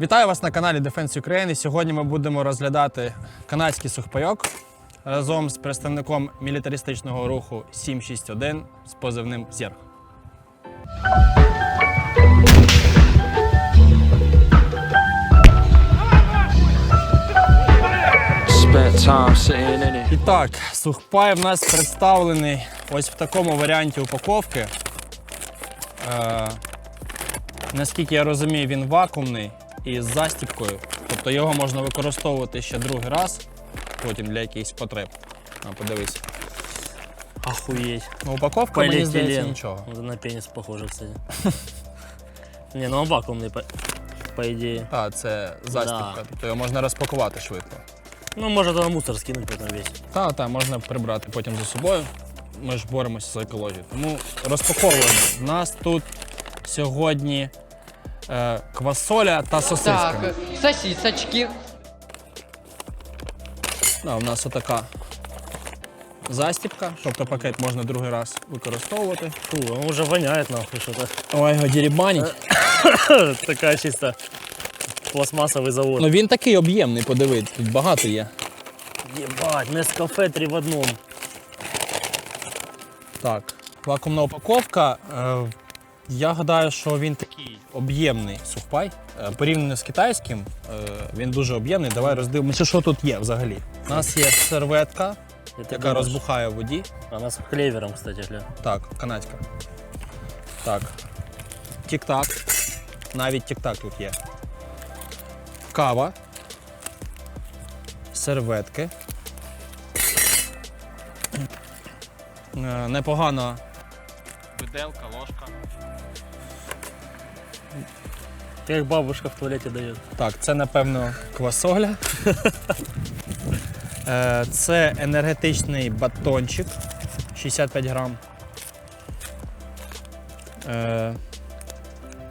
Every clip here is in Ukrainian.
Вітаю вас на каналі Defense Ukraine. Сьогодні ми будемо розглядати канадський сухпайок разом з представником мілітаристичного руху 761 з позивним it. І так, сухпай в нас представлений ось в такому варіанті упаковки. Е, наскільки я розумію, він вакуумний і з застіпкою. Тобто його можна використовувати ще другий раз, потім для якихось потреб. А, подивись. Охуеть. Ну, упаковка, мені здається, Полиэтилен. нічого. Это на пенис похоже, кстати. Не, ну он вакуумный, по, по идее. Так, це застіпка, Да. тобто його можна розпакувати швидко. Ну, может, на мусор скинуть потом весь. Так, так, можна прибрати потім за собою. Ми ж боремося за екологію. Тому розпаковуємо. У нас тут сьогодні е, квасоля та сосиска. Так, сосисочки. Да, у нас отака застіпка, тобто пакет можна другий раз використовувати. Фу, он уже воняет нахуй что-то. Ой, його дірібанить. Такая чисто пластмассовый завод. Ну він такий об'ємний, подивись, тут багато є. Ебать, Нескафе три в одном. Так, вакуумна упаковка. Е, я гадаю, що він такий об'ємний сухпай. Е, порівняно з китайським, е, він дуже об'ємний. Давай роздивимося, що тут є взагалі. У нас є серветка, яка думаешь? розбухає в воді. Она с клевером, кстати, гля. Так, канадська. Так. Тік-так. Навіть тік-так тут є. Кава. Серветки. Е, Непогана виделка, ложка. Как бабушка в туалете дает. Так, це напевно квасоля. Е, Це енергетичний батончик 65 грам. Е,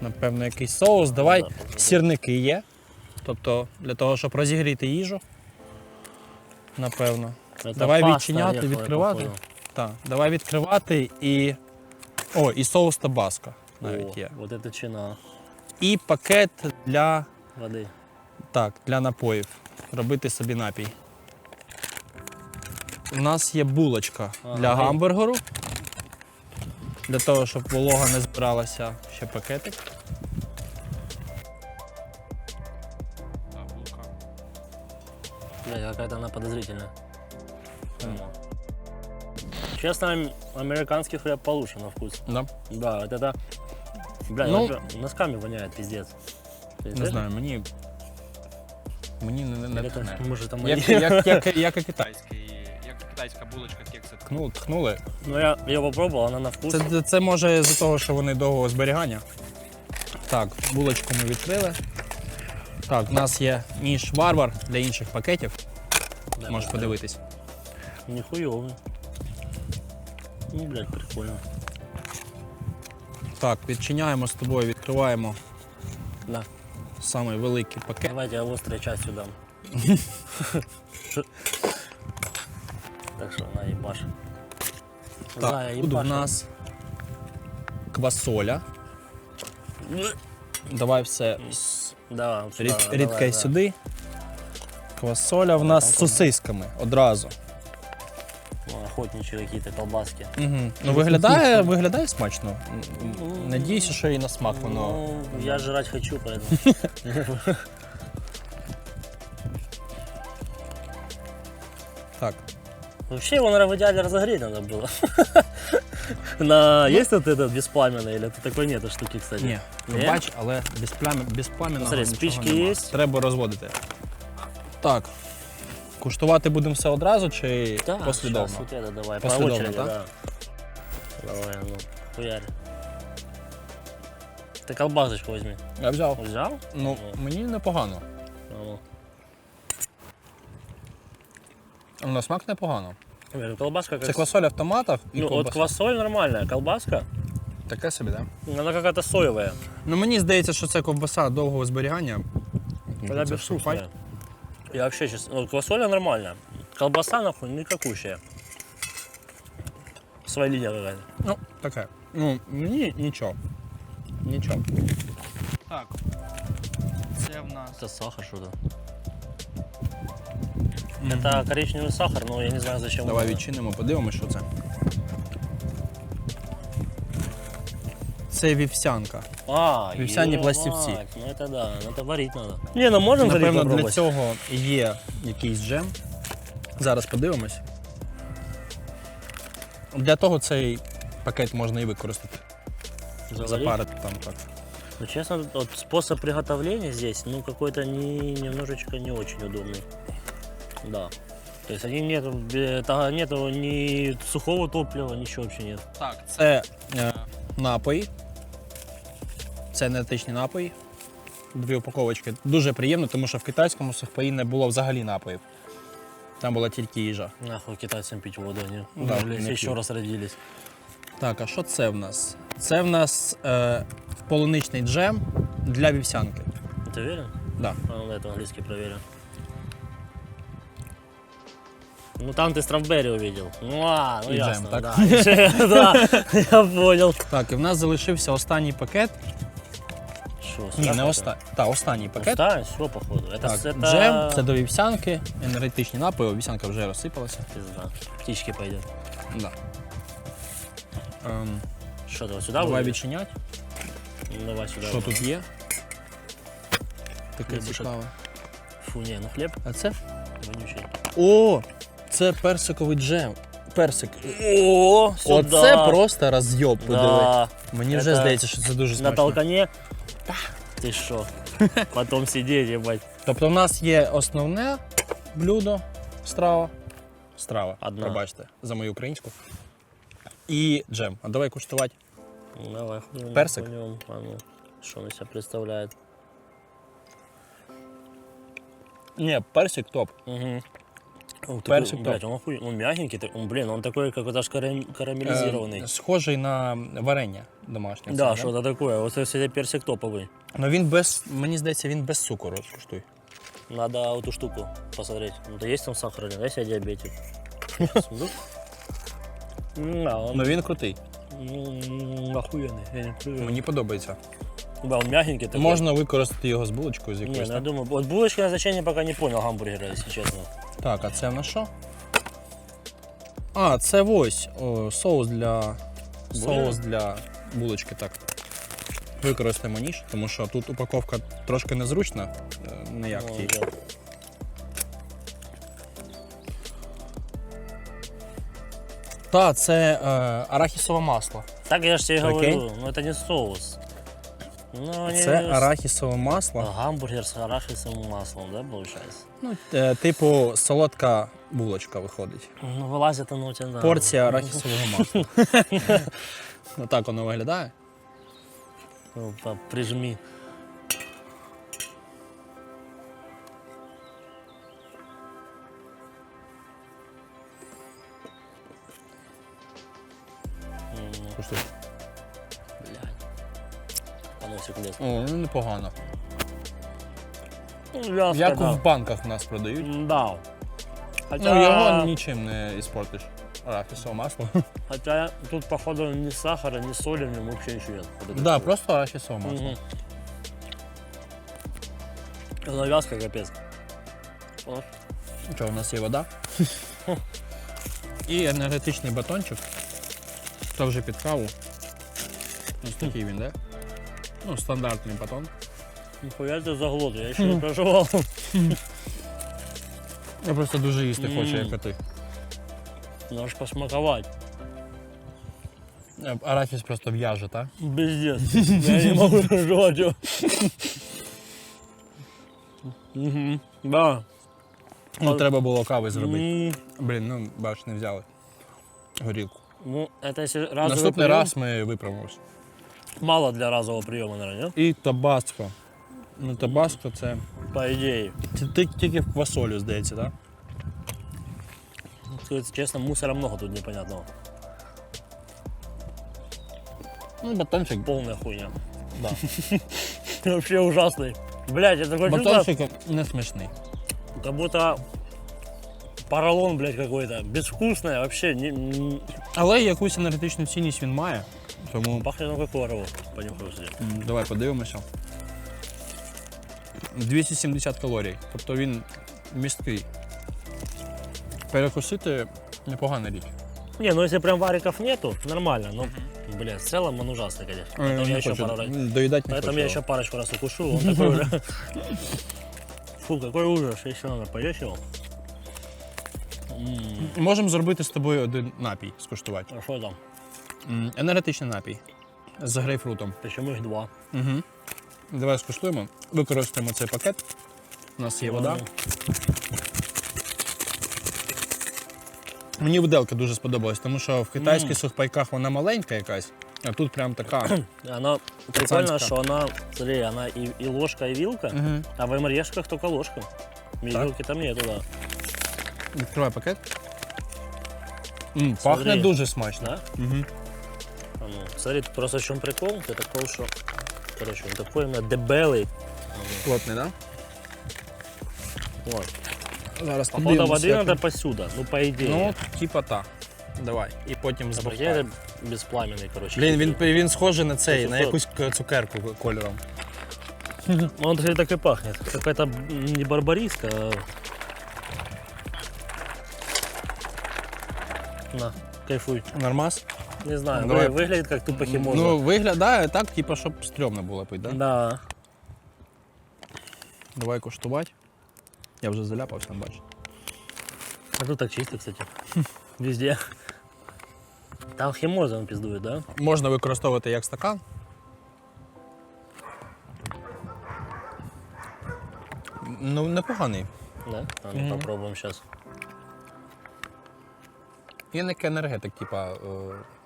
Напевно, якийсь соус. Давай сірники є. Тобто для того, щоб розігріти їжу. Напевно. Это Давай паста відчиняти, відкривати. Так, давай відкривати і. О, і соус табаско навіть О, є. Вот это чина І пакет для воды. Так, для напоїв. Робити собі напій. У нас є булочка Ага. для гамбургеру. Для того, щоб волога не збиралася ще пакетик. Бля, какая-то она подозрительная. Честно, ам- американский хлеб получше на вкус. Да? Да, вот это... Бля, Ну- ну, носками воняет, пиздец. Не знаю, мені. Мені не, не, не Или это, тхне. может, это Як, мои. як, як, як і китайський. Як китайська булочка, кекси ткнули, тхнули. Ну, я ее попробовал, она на вкус. Це, це може з-за того, що вони довгого зберігання. Так, булочку ми відкрили. Так, у нас є ніж варвар для інших пакетів. Да, Можеш да. подивитись. Нихуёвый. Ну, блядь, прикольно. Так, відчиняємо з тобою, відкриваємо Да. самий великий пакет. Давайте я острой частью дам. Так что, на, ебаш. Так, Зая, тут в нас квасоля. Давай все Да, рід, сюда, давай, рідкай да. сюди. Квасоля в нас з сосисками одразу Ну, охотничьи какие-то колбаски. Угу. Ну, виглядає, виглядає смачно. М, м, Надіюся, що і на смак воно. Ну, я жрать хочу, поэтому. Так. Вообще его, наверное, в идеале разогреть надо было. На есть вот этот беспламенный или это такой нет штуки, кстати? Ні, Ні? бач, але без пламя, без пламенного Смотри, нічого спички нема. є? Треба розводити. Так. Куштувати будемо все одразу чи Да, послідовно? щас вот это давай, Послідовно, по очереди, так? да. Давай, ну, хуярь. Ты колбасочку возьми. Я взяв. Взял? Ну, мені непогано. Ну, На смак непогано. ну, колбаска как... Це квасоля в томатах і Ну, ковбаса. квасоль нормальная, колбаска, Таке собі, так? Да? она какая-то соевая. Ну мені здається, що це ковбаса довгого зберігання. Це безвкусная. сухпай. Я вообще сейчас... Ну, квасоля нормальная. Колбаса, нахуй, никакущая. Своя линия какая-то. Ну, таке. Ну, мені нічого. Нічого. Так. Це в нас. Это сахар что-то. Это коричневый сахар, но я не знаю зачем. Давай он. відчинимо, подивимося, що це. Це вівсянка. А, Вівсяні ебать, пластівці. Ну это да, ну это варить надо. Не, ну можем варить Напевно, для попробовать. цього є якийсь джем. Зараз подивимось. Для того цей пакет можна і використати. Заварить? Запарити там так. Ну, честно, вот способ приготовления здесь, ну, какой-то не, немножечко не очень удобный. Да. То есть они нету, бе- та- нету ни сухого топлива, ничего вообще нет. Так, це е, напої. Це енергетичні напої. Дві упаковочки. Дуже приємно, тому що в китайському сухпаї не було взагалі напоїв. Там була тільки їжа. Нахуй китайцам пить воду, они Да, блядь, не еще пьют. раз родились. Так, а що це в нас? Це в нас е, полуничний джем для вівсянки. Ты уверен? Да. А ну, это английский проверим. Ну там ты стrawberry увидел. Ну, а, ну И джем, ясно, так? да. Да, я понял. Так, і в нас залишився останній пакет. Шо, Ні, сюда не хватает? останній. Так, останній пакет. Оставим, все, походу. Это, Так, это... джем, це до вівсянки, енергетичні напої, вівсянка вже розсипалася. Пизда. Птички пойдет. Да. Ем, Что, давай сюда давай вылезешь? відчинять. Ну, Давай сюда. Що вылезешь. тут є? Таке Хлібушек. цікаве. Фу, не, ну хлеб А це? вонючий. О! Це персиковий джем. Персик. О, сюда. Оце просто розйоб, подиви. Да, Мені вже Это здається, що це дуже на смачно. толкане. Ты шо? Потом сидеть, ебать. Тобто в нас є основне блюдо, страва. Страва, Одна. пробачте, за мою українську. І джем. А давай куштувати. Давай, хуйнем, Персик? А ну, что он из себя? Ні, персик топ. Угу. Он Персик такой, блядь, топ. он, охуй... он мягенький, так- он, блин, он такой какой-то аж карам- карамелизированный. Е, схожий на варення домашнє. да, це, что-то такое. Вот это персик топовый. Ну він без, мені здається, він без цукру. От Куштуй. Надо эту штуку посмотреть. Ну, да есть там сахар или нет? Я себе диабетик. Сундук? Да, он Ну він крутий. м, охуенный. Я не плюю. Мені подобається. Да, он мягенький такой. Можна використати його з булочкою з Не, якоюсь. ну я так? думаю, вот булочки назначение пока не понял гамбургера, если честно. Так, а це в нас що? А, це ось о, соус для. Соус для булочки, так. Використаємо ніж, тому що тут упаковка трошки незручна, е, не як Ну, ті. да. Та, це е, арахісове масло. Так я же тебе говорю, ну это не соус. Ну, Це арахісове масло. гамбургер с арахисовым маслом, да, получается? Ну, е, типу, солодка булочка виходить. Ну, вылазит оно у да. Порція арахісового масла. Отак воно виглядає. Ну, прижми. М, Куштуй. Поносик лез. О, ну непогано. Ну, вязко, Як в банках в нас продають. Да. Хотя, Ну, його нічим не іспортиш. Арахісове масло. хотя тут, походу, ни сахара, ни соли в нем вообще ничего нет. Вот это Да, всё. просто арахісове масло. Мгм. Оно вязко, капец. Що, у нас є вода. І енергетичний батончик. Це вже під каву. Ось такий він, да? Ну, стандартний батон. Нихуя ты заглот, я еще не проживал. Я просто дуже їсти хочу, Мм. як і ти. Надо ж посмаковать. Е, Арахіс просто в'яже, так? Пиздец. Я не могу проживать его. Мгм. Да. Ну, треба було кави зробити. М, Блін, ну бач, не взяли. Горілку. Ну, это если разовый Наступний прием, раз ми виправимось. Мало для разового приема, наверное, нет? І табаско. Ну, табаско це. По идее. Це тільки в квасолю, здається, так? Сказать честно, мусора много тут непонятного. Ну, батончик. Полная хуйня. Да. Вообще ужасный. Блять, это такое чувство, Батончик не смачний. как будто поролон, блядь, какой-то. Безвкусное, вообще не, не- Але якусь енергетичну цінність він має. Тому пахнет на кока-колу. Понюхай себе. м, давай подивимося. 270 калорій. Тобто він місткий. Перекусити непогана річ. Не, ну если прям вариков нету, нормально. Ну, блядь, в целом он ужасный, конечно. Поэтому я Не еще хочу, пару раз... Доїдати не Поэтому хочу. я еще парочку раз укушу, он такой уже... Фу, какой ужас, еще надо поесть его. М, Можемо зробити з тобою один напій, скуштувати. А что там? Енергетичний напій з грейпфрутом. Почему их два? Угу. Давай скуштуємо. Використаємо цей пакет. У нас є вода. Мені виделка дуже сподобалась, тому що в китайських сухпайках вона маленька якась, а тут прям така. Она прикольно, Пацанская. что она, смотри, она и, и ложка, и вилка, Угу. а в МРЕшках только ложка. И Так. вилки там нету, да. Відкривай пакет. М, пахне Смотри. дуже смачно. Да? Угу. А ну, смотри, тут просто в чем прикол, ты такой, что, короче, он такой именно дебелый. Плотний, так? Вот. Да? Зараз Походу подивимося, воды як надо він. посюда, ну по идее. Ну, типа так. Давай. І потім а збухтай. прикинь, это беспламенный, короче. Блін, він, він схожий на цей, Це на супер. якусь к- цукерку кольором. Ну, Он, кстати, так и пахнет. Какая-то м, не барбариска, а... На, кайфуй. Нормас? Не знаю, Давай. вы- выглядит как тупо химоза. Ну, виглядає так, типа, щоб стрьомно було пити, да? Да. Давай куштувати. Я вже заляпався, бачиш. А тут так чисто, кстати. Везде. Там химоза он пиздует, да? Можна використовувати як стакан. Ну, непоганий. Да? А ну попробуем сейчас. Він як енергетик, типа. е,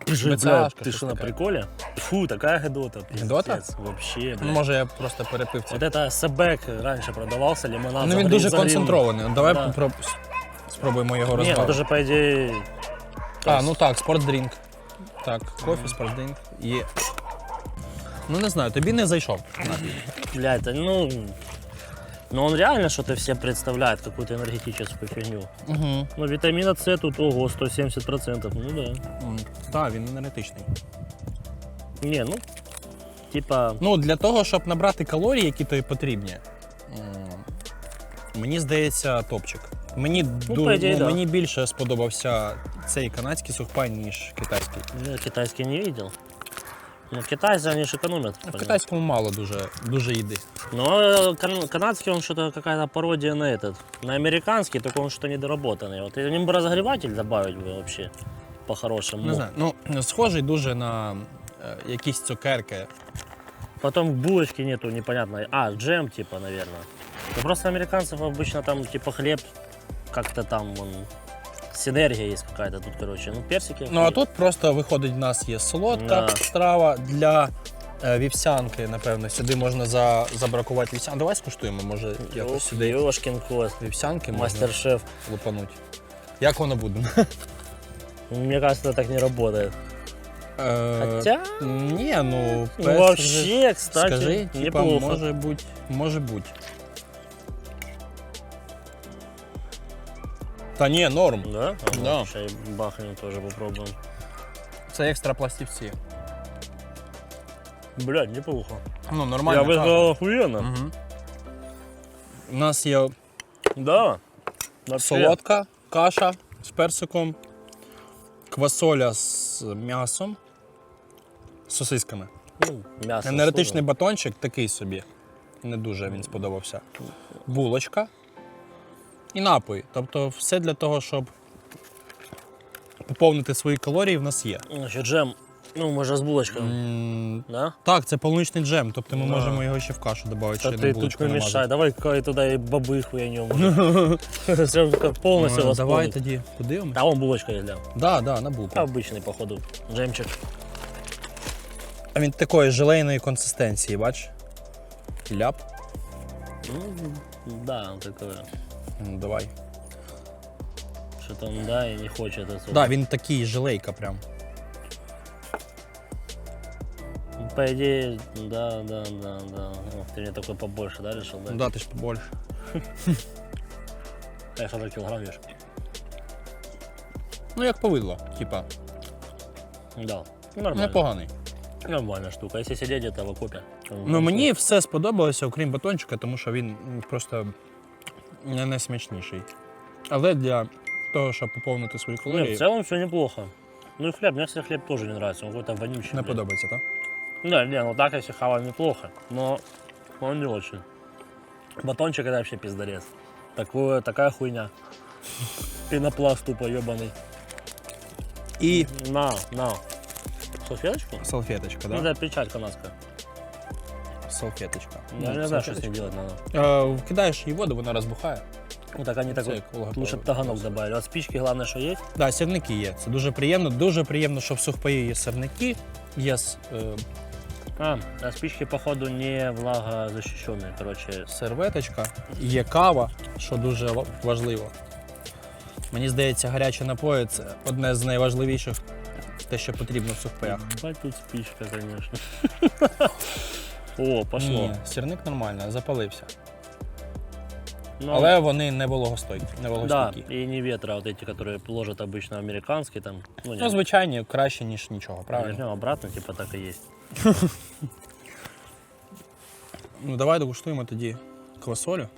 Ты что, швейцарська, ты щось что, на таке. приколе? Фу, такая гедота, пиздец. Гедота? Вообще, Ну, блядь. може, я просто перепив це. Вот это Себек раньше продавался, лимонад Ну за він гривен- дуже за гривну. концентрований. Ну, Давай Да. попроб- спробуємо його Не, ну розбавити. это же по идее... А, ну так, спортдрінк. Так, кофе, спортдрінк. Є. Ну не знаю, тобі не зайшов. Блядь, это, ну... Ну он реально что-то все представляет, какую-то энергетическую фигню. Угу. Ну витамина С тут, ого, 170%. Ну да. Так, він енергетичний. Не, ну... Типа... Ну, для того, щоб набрати калорії, які тобі потрібні, м, мені здається, топчик. Мені, по ду- ідеї, ну, да. мені більше сподобався цей канадський сухпай, ніж китайський. ну, Я китайский не видел. Ну, китайцы, они же экономят. В понятно. китайському мало дуже, дуже їди. Но э, кан- канадский, он что-то какая-то пародия на этот. На американский, только он что-то недоработанный. Вот им бы разогреватель добавить бы вообще по-хорошему. Не знаю. Ну, схожий дуже на е, якісь цукерки. Потом булочки нету непонятно. А, джем типа, наверное. Ну, просто американцев обычно там типа хлеб как-то там он, синергия есть какая-то тут, короче. Ну, персики. Ну а тут просто виходить, в нас є солодка Да. страва для е, вівсянки, напевно. Сюди можна за, забракувати вівсянку. Давай скуштуємо, може якось сюди Ёшкин кот. вівсянки можна Мастер-шеф. лупануть. Як воно буде? Мне кажется, так не работает. Е, Хотя... Ні, ну, Ну, персик вообще, кстати, скажи, типа, неплохо. може бути, може бути. Та ні, норм. Да? А, ну, Да. Сейчас бахнем тоже попробуем. Це екстра пластівці. Блядь, неплохо. Ну, нормально. Я сказал охуенно. Мгм. У нас є Да. Вообще. солодка каша з персиком, квасоля з м'ясом, з сосисками. Ну, мясо. Енергетичний батончик такий собі. Не дуже він сподобався. Булочка і напої. Тобто все для того, щоб поповнити свої калорії, в нас є. Значит, джем. Ну, може з булочками. М, Да? Так, це полуничний джем, тобто ми Да. можемо його ще в кашу додати, Та ще ти одну тут булочку не намазати. мешай. Давай кай туда и бабы хуйнем. Все как полностью Ну, Давай восполнить. тоді подивимось. А вон булочка есть, да. Да, да, на булку. Обычный, походу, джемчик. А він такої желейної консистенції, бач? Ляп. Ну, да, такое. Ну, Давай. Что-то он, да, и не хочет особо. Да, він такий желейка прям. По идее, да, да, да, да. О, ты мне такой побольше, да, решил? Да. Ну да, ти ж побольше. А я за килограмм ешь? Ну як повидло, типа. Да. Нормально. Непоганий. Нормальная штука. Если сидеть где-то в окопе. Ну мені все сподобалося, окрім батончика, тому що він просто не найсмачніший. Але для того, щоб поповнити свої Не, калорії, в целом все неплохо. Ну и хлеб, мне, кстати, хлеб тоже не нравится, он какой-то вонючий. не блин. подобається, так? Да, не, ну так если хавать неплохо, но он не очень. Батончик это вообще пиздарец. Такое, такая хуйня. Пенопласт тупо ебаный. І На, на. Салфеточку? салфеточка, Ну, так? да, печать канадская. Салфеточка. Я Ну, не знаю, что с ней делать надо. Е, Кидаєш її в воду, вона розбухає. Ну так они Це такой, як Ольга лучше б Павлова. таганок добавили. Вот спички главное, что есть. Да, сірники є. Це дуже приємно. Дуже приємно, що в сухпаї є сірники. Є с- е, А, а спички, походу, не влагозащищенные, короче. серветочка, є кава, що дуже ва- важливо. Мені здається, гарячі напої це одне з найважливіших, те, що потрібно в сухпаях. Ебать тут спичка, конечно. О, пошло. Ні, сірник нормально, запалився. Ну, Але вони не вологостойкі, не Да, вологостійкі. и не ветра, вот эти, которые ложат обычно американские там. Ну, не, Ну, звичайні, краще, ніж нічого, правильно? Возьмем обратно, типа так и есть. Ну давай дегуштуємо тоді квасолю.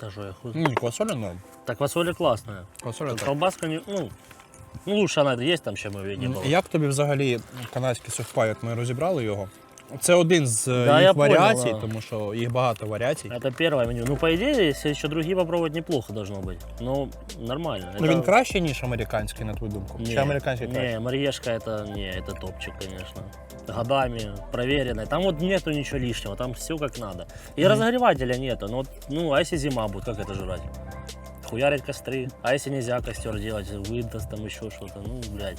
Да что я хуй. Ні, квасоля норм. Так фасоля классная. Квасоля Тут так. колбаска не, ну, ну лучше она есть там, чем в не было. Як тобі взагалі канадський сухпай, як ми розібрали його? Це один з е, Да, їх я понял, варіацій, да. тому що їх багато варіацій. Это первое меню. Ну, по идее, если еще другие попробовать, неплохо должно быть. Ну, нормально. Ну Это- він кращий, ніж американський, на твою думку? Чи американський краще? Не, Мариешка это, не, это топчик, конечно. Годами проверенный. Там вот нету ничего лишнего, там все как надо. И разогревателя нету. Ну, вот, ну, а если зима будет, как это жрать? Хуярить костры. А если нельзя костер делать, выдаст там еще что-то, ну, блядь.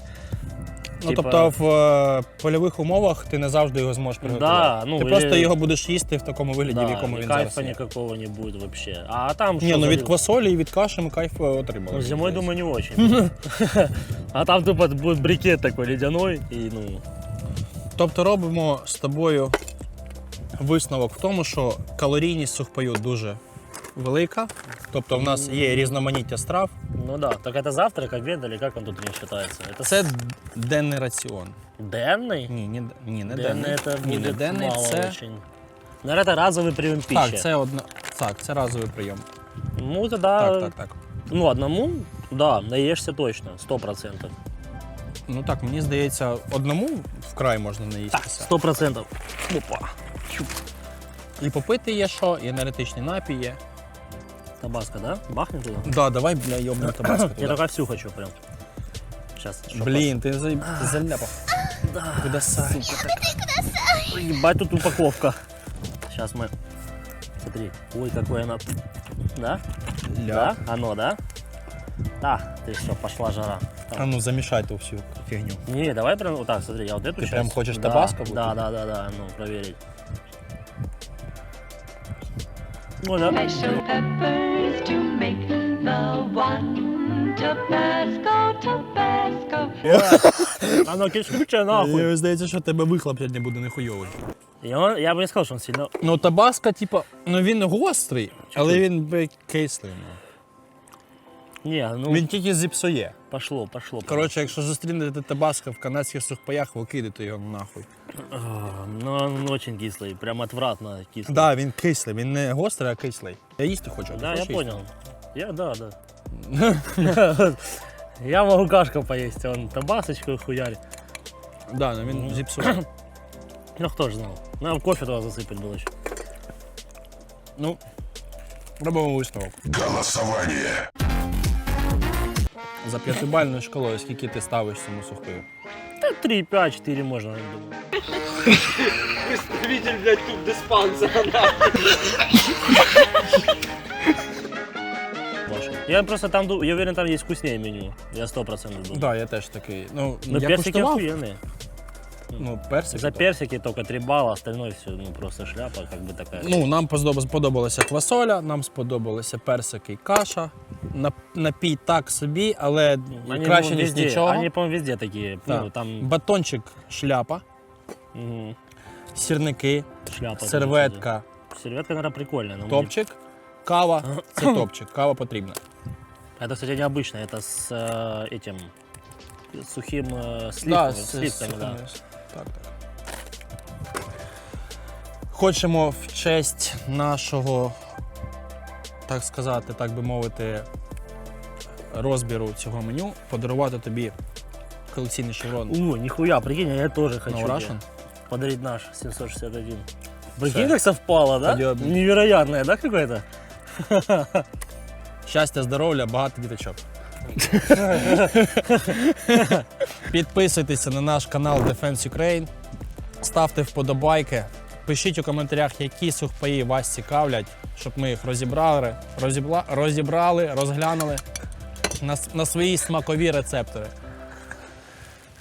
Ну Типа- тобто в е, польових умовах ти не завжди його зможеш приготувати. Да, ну, ти или- просто його будеш їсти в такому вигляді, в якому и він зараз кайфа є. никакого не будет вообще. А там Ні, ну від квасолі і від каші ми кайф е, отримали. Ну, зимой, думаю, не очень. А там тупо будет брикет такой ледяной, и, ну, Тобто робимо з тобою висновок в тому, що калорійність сухпаю дуже велика. Тобто в нас є різноманіття страв. ну да. Так это завтрак, обед или как он тут не считается? Это Це денний раціон. денный? Ні, ні, ні не Денный денний. это Ні, не будет денний, мало це... очень. Наверное, это разовый прием пищи. Так, це одна. Так, це разовий прийом. Ну, тогда, Так, так, так. ну, одному, да, наешься точно, сто процентов. Ну так, мені здається, одному вкрай можна наїстися. Сто процентов. Опа. І попити є що, і енергетичні напії є. Табаско, да? Бахнем туда? Да, давай, бля, йобнемо табаско Я туди. только всю хочу прям. Сейчас. Блін, ти, за... ти заляпав. Куда сай? Ебать, тут упаковка. Сейчас мы... Смотри. Ой, какой она... Да? Да? Оно, да? Да, ты что, пошла жара. Там. А ну замішай ту всю фігню. Не, давай прям вот так, смотри, я вот эту Ты часть- прям хочешь да, табаско Да, будет? да, да, да, ну, проверить. Ну, да. Special Peppers to make the one Tabasco, Tabasco. Оно кишкучее нахуй. Мені здається, що тебе вихлоп сьогодні буде нехуйовий. Он- я бы не сказал, что он сильно... Ну, табаско, типа, ну він гострий, але він би кислий. ну. Не, ну, Він тільки зіпсує. пошло, пошло. Коротше, якщо зустрінете табаско в канадських сухпаях, викидайте його нахуй. А, Ну, он очень кислый, прям отвратно кислый. Так, да, він кислий, він не гострий, а кислий. Я їсти хочу. а ти Да, я хочеш їсти? понял. Я, да, да. Я могу кашку поесть, он табасочку хуярит. Да, ну він зіпсує. Ну, кто ж знал. Нам кофе туда засыпать было еще. Ну, робимо висновок. Голосование. За п'ятибальною шкалою, скільки ти ставиш цьому сухпаю? Да 3, 5, 4 можно, я думаю. Представитель, блядь, тут диспансера. Я просто там, я уверен, там есть вкуснее меню. Я сто процентов Так, думаю. да, я теж такий. Ну, Но я персики куштував. охуенные. Ну, персики. За так. персики только 3 балла, остальное все, ну, просто шляпа, как бы такая. Ну, нам подобалася сподобалася квасоля, нам сподобалися персики і каша. Нап- Напій так собі, але Они, краще, ну, ніж везде, нічого. Они, по-моему, везде такие. Да. Ну, там Батончик шляпа, мгм, сірники, шляпа. серветка, Серветка, наверное, прикольная. но мне- топчик, кава. Це топчик, кава потрібна. Это, кстати, необычно. Это с э, этим с сухим э, Да, сливками. з- сливками, з да. сухими- Так, так. хочемо в честь нашого, так сказати, так би мовити, розбіру цього меню подарувати тобі колекційний шеврон О, нихуя, прикинь, а я тоже хочу. No тебе Russian. Подарить наш 761. Прикинь, как совпало, да? Пойдём. Невероятное, да, какое-то? Щастя, здоров'я, багато діточок. Підписуйтеся на наш канал Defense Ukraine, ставте вподобайки, пишіть у коментарях, які сухпаї вас цікавлять, щоб ми їх розібрали, розібла, розібрали, розглянули на, с- на свої смакові рецептори.